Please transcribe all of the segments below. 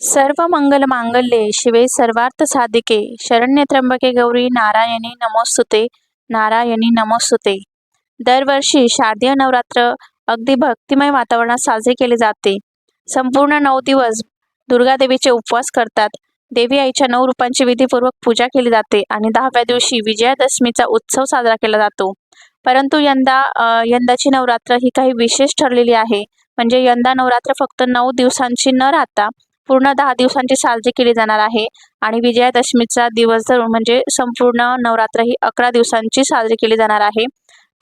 सर्व मंगल मांगल्ये शिवे सर्वार्थ साधिके शरण्य त्र्यंबके गौरी नारायणी नमोस्तुते नारायणी नमोस्तुते. दरवर्षी शारदीय नवरात्र अगदी भक्तिमय वातावरणात साजरे केले जाते. संपूर्ण नऊ दिवस दुर्गादेवीचे उपवास करतात. देवी आईच्या नऊ रूपांची विधीपूर्वक पूजा केली जाते आणि दहाव्या दिवशी विजयादशमीचा उत्सव साजरा केला जातो. परंतु यंदा यंदाची नवरात्र ही काही विशेष ठरलेली आहे. म्हणजे यंदा नवरात्र फक्त नऊ दिवसांची न राहता पूर्ण दहा दिवसांची साजरी केली जाणार आहे. आणि विजयादशमीचा दिवस धरून म्हणजे संपूर्ण नवरात्र ही अकरा दिवसांची साजरी केली जाणार आहे.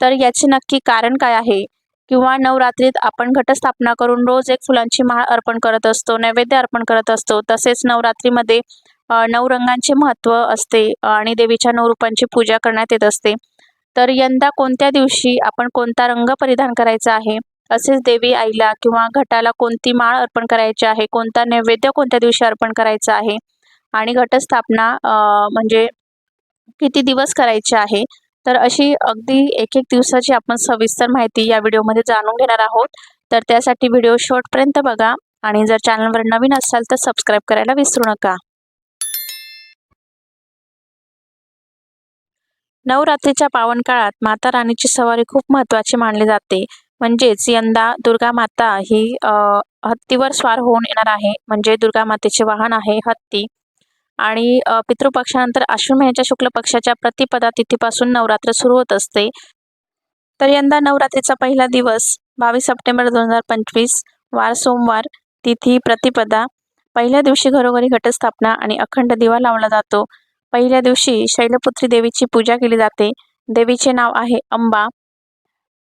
तर याचे नक्की कारण काय आहे? किंवा नवरात्रीत आपण घटस्थापना करून रोज एक फुलांची माळ अर्पण करत असतो नैवेद्य अर्पण करत असतो. तसेच नवरात्रीमध्ये नऊ रंगांचे महत्त्व असते आणि देवीच्या नऊ रूपांची पूजा करण्यात येत असते. तर यंदा कोणत्या दिवशी आपण कोणता रंग परिधान करायचा आहे? असेच देवी आईला किंवा घटाला कोणती माळ अर्पण करायची आहे कोणता नैवेद्य कोणत्या दिवशी अर्पण करायचा आहे आणि घटस्थापना म्हणजे किती दिवस करायची आहे तर अशी अगदी एक एक दिवसाची आपण सविस्तर माहिती या व्हिडिओमध्ये जाणून घेणार आहोत. तर त्यासाठी व्हिडिओ शेवटपर्यंत बघा आणि जर चॅनलवर नवीन असाल तर सबस्क्राईब करायला विसरू नका. नवरात्रीच्या पावन काळात माता राणीची सवारी खूप महत्त्वाची मानली जाते. म्हणजेच यंदा दुर्गा माता ही हत्तीवर स्वार होऊन येणार आहे. म्हणजे दुर्गा मातेचे वाहन आहे हत्ती. आणि पितृपक्षानंतर अश्विन महिन्याच्या शुक्ल पक्षाच्या प्रतिपदा तिथीपासून नवरात्र सुरू होत असते. तर यंदा नवरात्रीचा पहिला दिवस बावीस सप्टेंबर दोन हजार पंचवीस वार सोमवार तिथी प्रतिपदा. पहिल्या दिवशी घरोघरी घटस्थापना आणि अखंड दिवा लावला जातो. पहिल्या दिवशी शैलपुत्री देवीची पूजा केली जाते. देवीचे नाव आहे अंबा.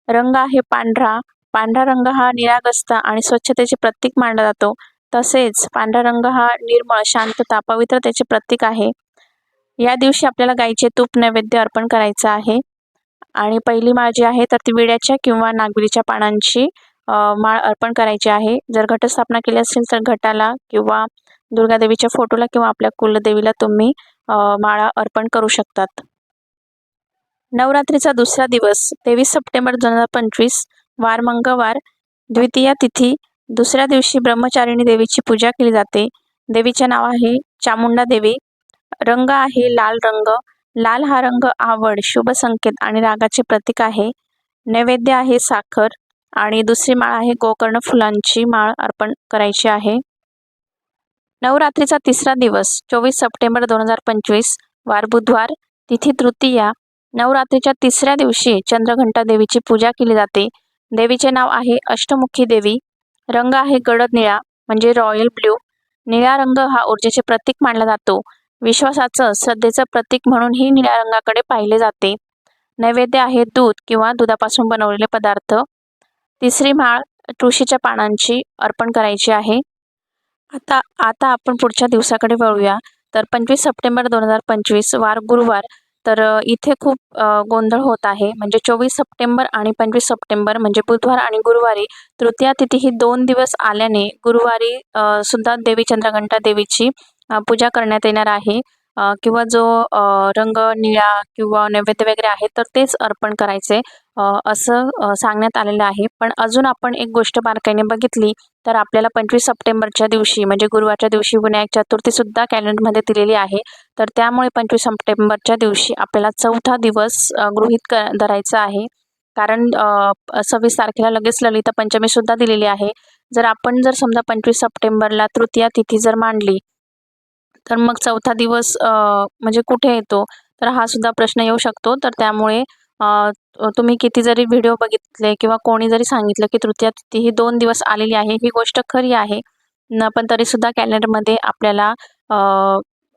रंग आहे पांढरा. पांढरा रंग हा निरागसता आणि स्वच्छतेचे प्रतीक मानला जातो. तसेच पांढरा रंग हा निर्मळ शांतता पवित्रतेचे प्रतीक आहे. या दिवशी आपल्याला गाईचे तूप नैवेद्य अर्पण करायचं आहे. आणि पहिली माळ जी आहे तर ती विड्याच्या किंवा नागबिरीच्या पानांची माळ अर्पण करायची आहे. जर घटस्थापना केली असेल तर घटाला किंवा दुर्गादेवीच्या फोटोला किंवा आपल्या कुलदेवीला तुम्ही माळा अर्पण करू शकतात. नवरात्रीचा दुसरा दिवस तेवीस सप्टेंबर दोन हजार पंचवीस वार मंगळवार द्वितीया तिथी दुसऱ्या दिवशी ब्रह्मचारिणी देवीची पूजा केली जाते. देवीचे नाव आहे चामुंडा देवी. रंग आहे लाल रंग. लाल हा रंग आवड शुभ संकेत आणि रागाचे प्रतीक आहे. नैवेद्य आहे साखर आणि दुसरी माळ आहे गोकर्ण फुलांची माळ अर्पण करायची आहे. नवरात्रीचा तिसरा दिवस चोवीस सप्टेंबर दोन हजार पंचवीस वार बुधवार तिथी तृतीया नवरात्रीच्या तिसऱ्या दिवशी चंद्रघंटा देवीची पूजा केली जाते. देवीचे नाव आहे अष्टमुखी देवी. रंग आहे गडद निळा म्हणजे रॉयल ब्ल्यू निळा रंग हा ऊर्जेचे प्रतीक मानला जातो. विश्वासाचं श्रद्धेचं प्रतीक म्हणून ही निळ्या रंगाकडे पाहिले जाते. नैवेद्य आहे दूध किंवा दुधापासून बनवलेले पदार्थ. तिसरी माळ तुळशीच्या पानांची अर्पण करायची आहे. आता आता आपण पुढच्या दिवसाकडे वळूया. तर पंचवीस सप्टेंबर दोन हजार पंचवीस वार गुरुवार तर इथे खूप गोंधळ होत आहे. म्हणजे चोवीस सप्टेंबर आणि पंचवीस सप्टेंबर म्हणजे बुधवार आणि गुरुवारी तृतीया तिथी ही दोन दिवस आल्याने गुरुवारी सुद्धा देवी चंद्रघंटा देवीची पूजा करण्यात येणार आहे. किंवा जो रंग निळा किंवा नैवेद्य वगैरे आहे तर तेच अर्पण करायचे असं सांगण्यात आलेलं आहे. पण अजून आपण एक गोष्ट बारकाईने बघितली तर आपल्याला पंचवीस सप्टेंबरच्या दिवशी म्हणजे गुरुवारच्या दिवशी विनायक चतुर्थीसुद्धा कॅलेंडरमध्ये दिलेली आहे. तर त्यामुळे पंचवीस सप्टेंबरच्या दिवशी आपल्याला चौथा दिवस गृहित गृहीत क धरायचा आहे. कारण सव्वीस तारखेला लगेच ललिता पंचमीसुद्धा दिलेली आहे. जर आपण जर समजा पंचवीस सप्टेंबरला तृतीया तिथी जर मांडली तर मग चौथा दिवस म्हणजे कुठे येतो? तर हा सुद्धा प्रश्न येऊ शकतो. तर त्यामुळे तुम्ही किती जरी व्हिडिओ बघितले किंवा कोणी जरी सांगितलं की तृतीया तिथी ही दोन दिवस आलेली आहे ही गोष्ट खरी आहे. न पण तरीसुद्धा कॅलेंडरमध्ये आपल्याला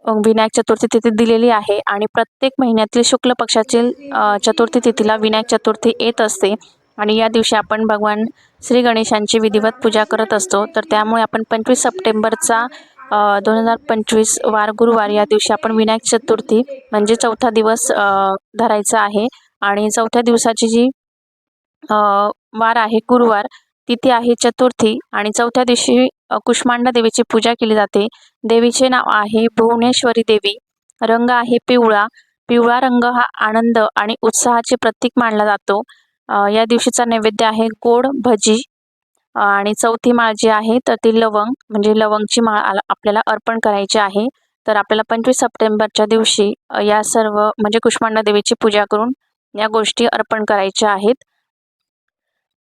विनायक चतुर्थी तिथी दिलेली आहे आणि प्रत्येक महिन्यातील शुक्ल पक्षातील चतुर्थी तिथीला विनायक चतुर्थी येत असते. आणि या दिवशी आपण भगवान श्री गणेशांची विधिवत पूजा करत असतो. तर त्यामुळे आपण पंचवीस सप्टेंबरचा दोन हजार पंचवीस वार गुरुवार या दिवशी आपण विनायक चतुर्थी म्हणजे चौथा दिवस धरायचा आहे. आणि चौथ्या दिवसाची जी वार आहे गुरुवार तिथे आहे चतुर्थी आणि चौथ्या दिवशी कुष्मांडा देवीची पूजा केली जाते. देवीचे नाव आहे भुवनेश्वरी देवी. रंग आहे पिवळा. पिवळा रंग हा आनंद आणि उत्साहाचे प्रतीक मानला जातो. या दिवशीचा नैवेद्य आहे गोड भजी. आणि चौथी माळ जी आहे तर ती लवंग म्हणजे लवंगची माळ आपल्याला अर्पण करायची आहे. तर आपल्याला पंचवीस सप्टेंबरच्या दिवशी या सर्व म्हणजे कुष्मांडा देवीची पूजा करून या गोष्टी अर्पण करायच्या आहेत.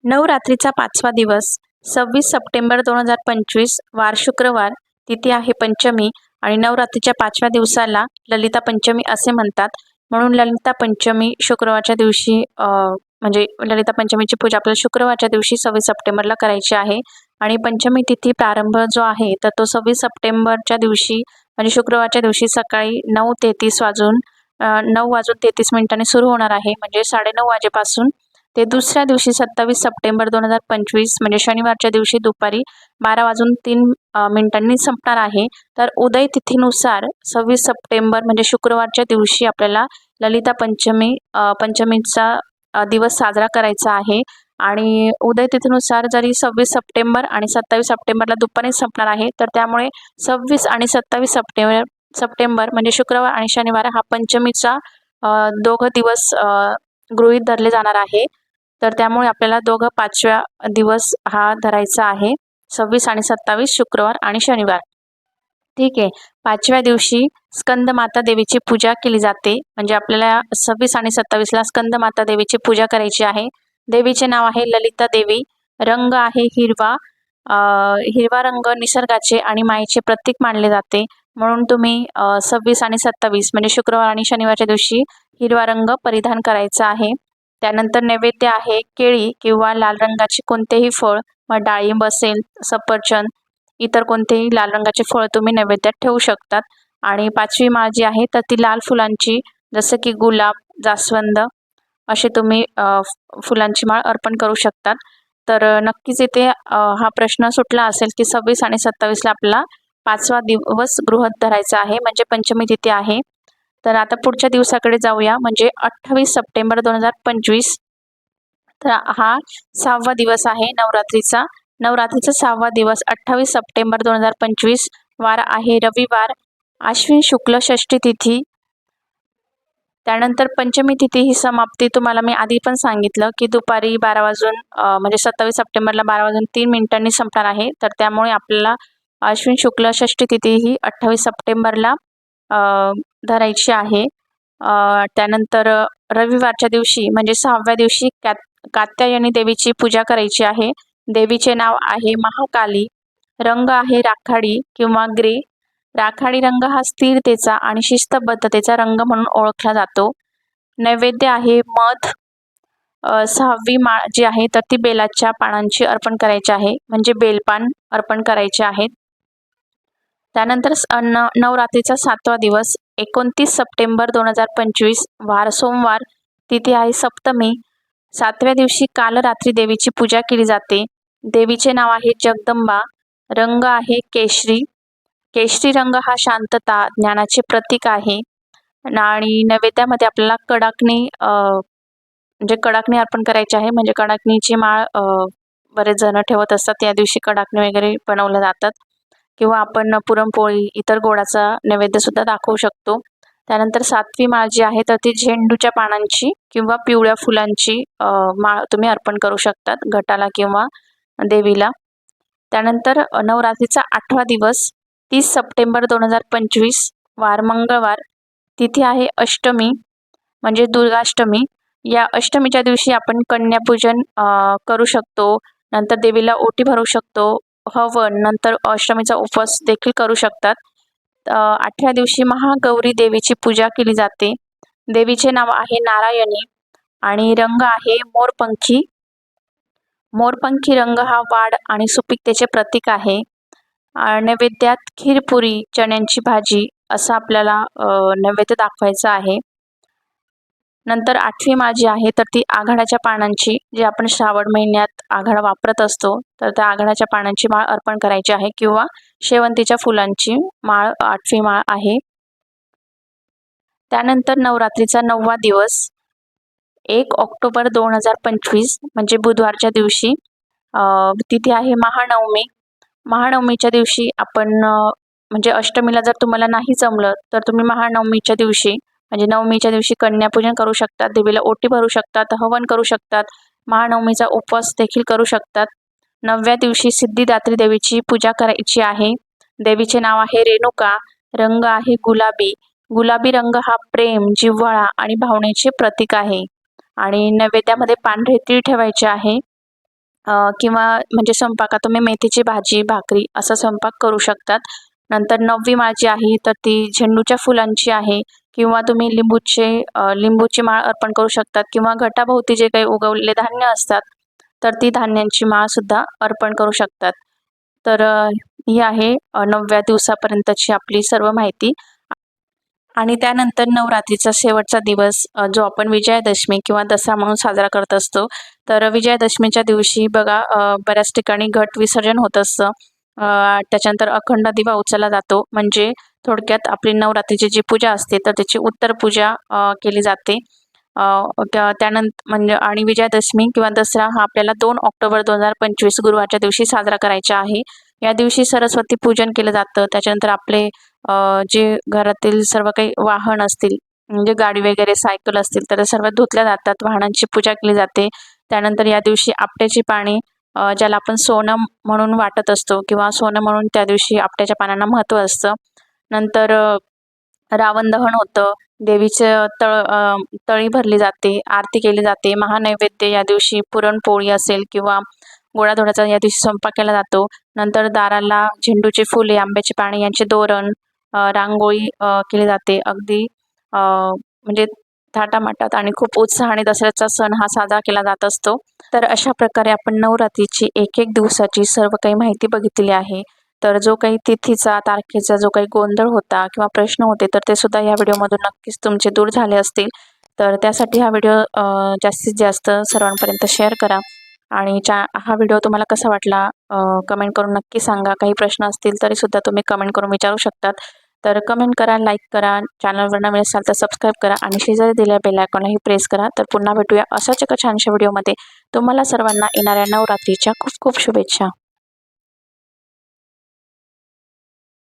नवरात्रीचा पाचवा दिवस सव्वीस सप्टेंबर दोन हजार पंचवीस वार शुक्रवार तिथी आहे पंचमी आणि नवरात्रीच्या पाचव्या दिवसाला ललिता पंचमी असे म्हणतात. म्हणून ललिता पंचमी शुक्रवारच्या दिवशी म्हणजे ललिता पंचमीची पूजा आपल्याला शुक्रवारच्या दिवशी सव्वीस सप्टेंबरला करायची आहे. आणि पंचमी तिथी प्रारंभ जो आहे तर तो सव्वीस सप्टेंबरच्या दिवशी म्हणजे शुक्रवारच्या दिवशी सकाळी नऊ तेहतीस वाजून नऊ वाजून तेहतीस मिनिटांनी सुरू होणार आहे. म्हणजे साडेनऊ वाजेपासून ते दुसऱ्या दिवशी सत्तावीस सप्टेंबर दोन हजार पंचवीस म्हणजे शनिवारच्या दिवशी दुपारी बारा वाजून तीन मिनिटांनी संपणार आहे. तर उदय तिथीनुसार सव्वीस सप्टेंबर म्हणजे शुक्रवारच्या दिवशी आपल्याला ललिता पंचमी पंचमीचा दिवस साजरा करायचा आहे. आणि उदय तिथीनुसार जरी सव्वीस सप्टेंबर आणि सत्तावीस सप्टेंबरला दुपारी संपणार आहे तर त्यामुळे सव्वीस आणि सत्तावीस सप्टेंबर सप्टेंबर म्हणजे शुक्रवार आणि शनिवार हा पंचमीचा दोघं दिवस गृहीत धरले जाणार आहे. तर त्यामुळे आपल्याला दोघं पाचव्या दिवस हा धरायचा आहे. सव्वीस आणि सत्तावीस शुक्रवार आणि शनिवार. ठीक आहे. पाचव्या दिवशी स्कंद माता देवीची पूजा केली जाते. म्हणजे आपल्याला सव्वीस आणि सत्तावीसला स्कंद माता देवीची पूजा करायची आहे. देवीचे नाव आहे ललिता देवी. रंग आहे हिरवा. हिरवा रंग निसर्गाचे आणि मायेचे प्रतीक मानले जाते. म्हणून तुम्ही सव्वीस आणि सत्तावीस म्हणजे शुक्रवार आणि शनिवारच्या दिवशी हिरवा रंग परिधान करायचा आहे. त्यानंतर नैवेद्य आहे केळी किंवा लाल रंगाचे कोणतेही फळ मग डाळिंब असेल सफरचंद इतर कोणतेही लाल रंगाचे फळ तुम्ही नैवेद्यात ठेवू शकतात. आणि पाचवी माळ जी आहे तर ती लाल फुलांची जसं की गुलाब जास्वंद असे तुम्ही फुलांची माळ अर्पण करू शकतात. तर नक्कीच इथे हा प्रश्न सुटला असेल की सव्वीस आणि सत्तावीसला आपला पाचवा दिवस गृहत धरायचा आहे म्हणजे पंचमी तिथे आहे. तर आता पुढच्या दिवसाकडे जाऊया. म्हणजे अठ्ठावीस सप्टेंबर दोन हजार पंचवीस. तर हा सहावा दिवस आहे नवरात्रीचा. नवरात्रीचा सहावा दिवस अठ्ठावीस सप्टेंबर दोन हजार पंचवीस. वार आहे रविवार. आश्विन शुक्ल षष्ठी तिथी. त्यानंतर पंचमी तिथी ही समाप्ती. तुम्हाला मी आधी पण सांगितलं की दुपारी बारा वाजून म्हणजे सत्तावीस सप्टेंबरला बारा वाजून तीन मिनिटांनी संपणार आहे. तर त्यामुळे आपल्याला आश्विन शुक्ल षष्ठी तिथी ही अठ्ठावीस सप्टेंबरला धरायची आहे. त्यानंतर रविवारच्या दिवशी म्हणजे सहाव्या दिवशी कात कात्यायनी देवीची पूजा करायची आहे. देवीचे नाव आहे महाकाली. रंग आहे राखाडी किंवा ग्रे. राखाडी रंग हा स्थिरतेचा आणि शिस्तबद्धतेचा रंग म्हणून ओळखला जातो. नैवेद्य आहे मध. सहावी माळ जी आहे तर ती बेलाच्या पानांची अर्पण करायची आहे. म्हणजे बेलपान अर्पण करायचे आहेत. त्यानंतर नवरात्रीचा सातवा दिवस. एकोणतीस सप्टेंबर दोन हजार पंचवीस वार सोमवार तिथे आहे सप्तमी. सातव्या दिवशी कालरात्री देवीची पूजा केली जाते. देवीचे नाव आहे जगदंबा रंग आहे केशरी. केशरी रंग हा शांतता ज्ञानाचे प्रतीक आहे. आणि नैवेद्यामध्ये आपल्याला कडाकणी म्हणजे कडाकणी अर्पण करायची आहे. म्हणजे कडाकणीची माळ बरेच जण ठेवत असतात. त्या दिवशी कडाकणी वगैरे बनवल्या जातात. किंवा आपण पुरणपोळी इतर गोडाचा नैवेद्य सुद्धा दाखवू शकतो. त्यानंतर सातवी माळ जी आहे तर ती झेंडूच्या पानांची किंवा पिवळ्या फुलांची माळ तुम्ही अर्पण करू शकतात घटाला किंवा देवीला. त्यानंतर नवरात्रीचा आठवा दिवस तीस सप्टेंबर दोन हजार पंचवीस वार मंगळवार. तिथे आहे अष्टमी म्हणजे दुर्गाष्टमी. या अष्टमीच्या दिवशी आपण कन्यापूजन करू शकतो. नंतर देवीला ओटी भरू शकतो. हवन नंतर अष्टमीचा उपवास देखील करू शकतात. आठव्या दिवशी महागौरी देवीची पूजा केली जाते. देवीचे नाव आहे नारायणी आणि रंग आहे मोरपंखी. मोरपंखी रंग हा वाढ आणि सुपीकतेचे प्रतीक आहे. नैवेद्यात खीरपुरी चण्यांची भाजी असं आपल्याला नैवेद्य दाखवायचं आहे. नंतर आठवी माळ जी आहे तर ती आघाड्याच्या पानांची जी आपण श्रावण महिन्यात आघाडा वापरत असतो तर त्या आघाड्याच्या पानांची माळ अर्पण करायची आहे किंवा शेवंतीच्या फुलांची माळ आठवी माळ आहे. त्यानंतर नवरात्रीचा नववा दिवस एक ऑक्टोबर दोन हजार पंचवीस म्हणजे बुधवारच्या दिवशी तिथे आहे महानवमी. महानवमीच्या दिवशी आपण म्हणजे अष्टमीला जर तुम्हाला नाही जमलं तर तुम्ही महानवमीच्या दिवशी म्हणजे नवमीच्या दिवशी कन्यापूजन करू शकतात देवीला ओटी भरू शकतात हवन करू शकतात महानवमीचा उपवास देखील करू शकतात. नवव्या दिवशी सिद्धिदात्री देवीची पूजा करायची आहे. देवीचे नाव आहे रेणुका रंग आहे गुलाबी. गुलाबी रंग हा प्रेम जिव्हाळा आणि भावनेचे प्रतीक आहे. आणि नैवेद्यामध्ये पांढरे तीळ ठेवायचे आहे. किंवा म्हणजे स्वयंपाकात तुम्ही मेथीची भाजी भाकरी असा स्वयंपाक करू शकतात. नंतर नववी माळ जी आहे तर ती झेंडूच्या फुलांची आहे. किंवा तुम्ही लिंबूचे लिंबूची माळ अर्पण करू शकतात किंवा घटाभोवती जे काही उगवलेले धान्य असतात तर ती धान्यांची माळसुद्धा अर्पण करू शकतात. तर ही आहे नवव्या दिवसापर्यंतची आपली सर्व माहिती. आणि त्यानंतर नवरात्रीचा शेवटचा दिवस जो आपण विजयादशमी किंवा दसरा म्हणून साजरा करत असतो. तर विजयादशमीच्या दिवशी बघा बऱ्याच ठिकाणी घट विसर्जन होत असतं. त्याच्यानंतर अखंड दिवा उचलला जातो. म्हणजे थोडक्यात आपली नवरात्रीची जी पूजा असते तर त्याची उत्तर पूजा केली जाते. त्या- त्यानंतर म्हणजे आणि विजयादशमी किंवा दसरा हा आपल्याला दोन ऑक्टोबर दोन हजार पंचवीस गुरुवारच्या दिवशी साजरा करायचा आहे. या दिवशी सरस्वती पूजन केलं जातं. त्याच्यानंतर आपले जे घरातील सर्व काही वाहन असतील म्हणजे गाडी वगैरे सायकल असतील तर सर्व धुतल्या जातात. वाहनांची पूजा केली जाते. त्यानंतर या दिवशी आपट्याची पाने ज्याला आपण सोनं म्हणून वाटत असतो किंवा सोनं म्हणून त्या दिवशी आपट्याच्या पानांना महत्त्व असतं. नंतर रावण दहन होतं. देवीचं तळ तळी भरली जाते आरती केली जाते. महानैवेद्य या दिवशी पुरणपोळी असेल किंवा गोडाधोडाचा या दिवशी स्वयंपाक केला जातो. नंतर दाराला झेंडूचे फुले आंब्याची पाने यांचे दोरण रांगोळी केली जाते. अगदी म्हणजे थाटामाटात आणि खूप उत्साहाने दसऱ्याचा सण हा साजरा केला जात असतो. तर अशा प्रकारे आपण नवरात्रीची एक एक दिवसाची सर्व काही माहिती बघितली आहे. तर जो काही तिथीचा तारखेचा जो काही गोंधळ होता किंवा प्रश्न होते तर ते सुद्धा या व्हिडिओमधून नक्कीच तुमचे दूर झाले असतील. तर त्यासाठी हा व्हिडिओ जास्तीत जास्त सर्वांपर्यंत शेअर करा. आणि चा हा व्हिडिओ तुम्हाला कसा वाटला कमेंट करून नक्की सांगा. काही प्रश्न असतील तरी सुद्धा तुम्ही कमेंट करून विचारू शकतात. तर कमेंट करा लाईक करा चॅनलवर नवीन असाल तर सबस्क्राईब करा आणि शेजारी दिल्या बेल आयकॉनलाही प्रेस करा. तर पुन्हा भेटूया अशाच एका छानशा व्हिडिओमध्ये तुम्हाला सर्वांना येणाऱ्या नवरात्रीच्या खूप खूप शुभेच्छा.